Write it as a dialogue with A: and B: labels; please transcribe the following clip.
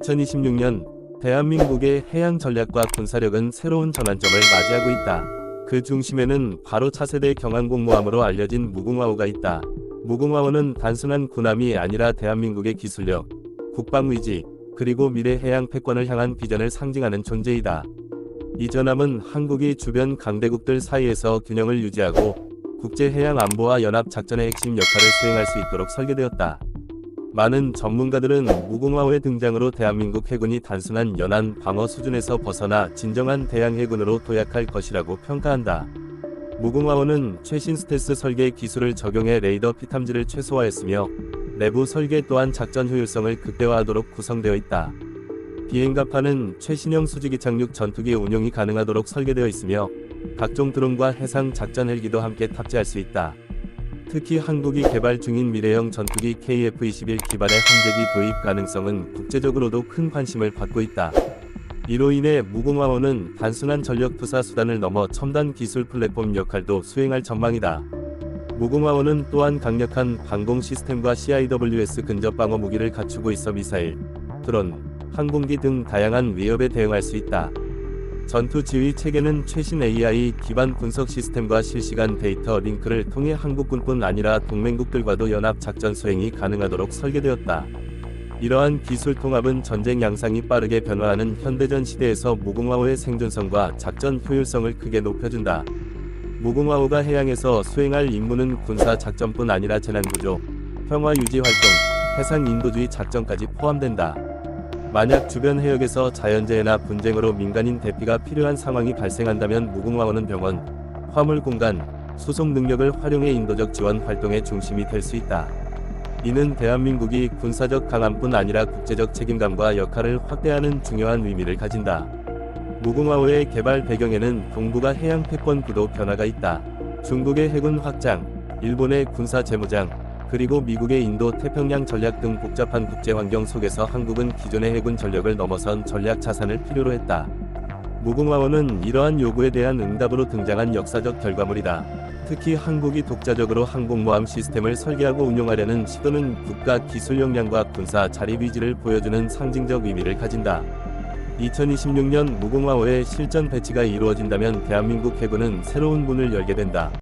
A: 2026년 대한민국의 해양 전략과 군사력은 새로운 전환점을 맞이하고 있다. 그 중심에는 바로 차세대 경항공모함으로 알려진 무궁화호가 있다. 무궁화호는 단순한 군함이 아니라 대한민국의 기술력, 국방의지, 그리고 미래 해양 패권을 향한 비전을 상징하는 존재이다. 이 전함은 한국이 주변 강대국들 사이에서 균형을 유지하고 국제 해양 안보와 연합 작전의 핵심 역할을 수행할 수 있도록 설계되었다. 많은 전문가들은 무궁화호의 등장으로 대한민국 해군이 단순한 연안 방어 수준에서 벗어나 진정한 대양 해군으로 도약할 것이라고 평가한다. 무궁화호는 최신 스텔스 설계 기술을 적용해 레이더 피탐지를 최소화했으며 내부 설계 또한 작전 효율성을 극대화하도록 구성되어 있다. 비행갑판은 최신형 수직이 착륙 전투기 운용이 가능하도록 설계되어 있으며 각종 드론과 해상 작전 헬기도 함께 탑재할 수 있다. 특히 한국이 개발 중인 미래형 전투기 KF-21 기반의 함재기 도입 가능성은 국제적으로도 큰 관심을 받고 있다. 이로 인해 무궁화호는 단순한 전력 투사 수단을 넘어 첨단 기술 플랫폼 역할도 수행할 전망이다. 무궁화호는 또한 강력한 방공 시스템과 CIWS 근접 방어 무기를 갖추고 있어 미사일, 드론, 항공기 등 다양한 위협에 대응할 수 있다. 전투 지휘 체계는 최신 AI 기반 분석 시스템과 실시간 데이터 링크를 통해 한국군뿐 아니라 동맹국들과도 연합 작전 수행이 가능하도록 설계되었다. 이러한 기술 통합은 전쟁 양상이 빠르게 변화하는 현대전 시대에서 무궁화호의 생존성과 작전 효율성을 크게 높여준다. 무궁화호가 해양에서 수행할 임무는 군사 작전뿐 아니라 재난 구조, 평화 유지 활동, 해상 인도주의 작전까지 포함된다. 만약 주변 해역에서 자연재해나 분쟁으로 민간인 대피가 필요한 상황이 발생한다면 무궁화호는 병원, 화물 공간, 수송 능력을 활용해 인도적 지원 활동의 중심이 될 수 있다. 이는 대한민국이 군사적 강함뿐 아니라 국제적 책임감과 역할을 확대하는 중요한 의미를 가진다. 무궁화호의 개발 배경에는 동북아 해양 패권 구도 변화가 있다. 중국의 해군 확장, 일본의 군사 재무장, 그리고 미국의 인도 태평양 전략 등 복잡한 국제 환경 속에서 한국은 기존의 해군 전력을 넘어선 전략 자산을 필요로 했다. 무궁화호는 이러한 요구에 대한 응답으로 등장한 역사적 결과물이다. 특히 한국이 독자적으로 항공모함 시스템을 설계하고 운용하려는 시도는 국가 기술 역량과 군사 자립 의지를 보여주는 상징적 의미를 가진다. 2026년 무궁화호의 실전 배치가 이루어진다면 대한민국 해군은 새로운 문을 열게 된다.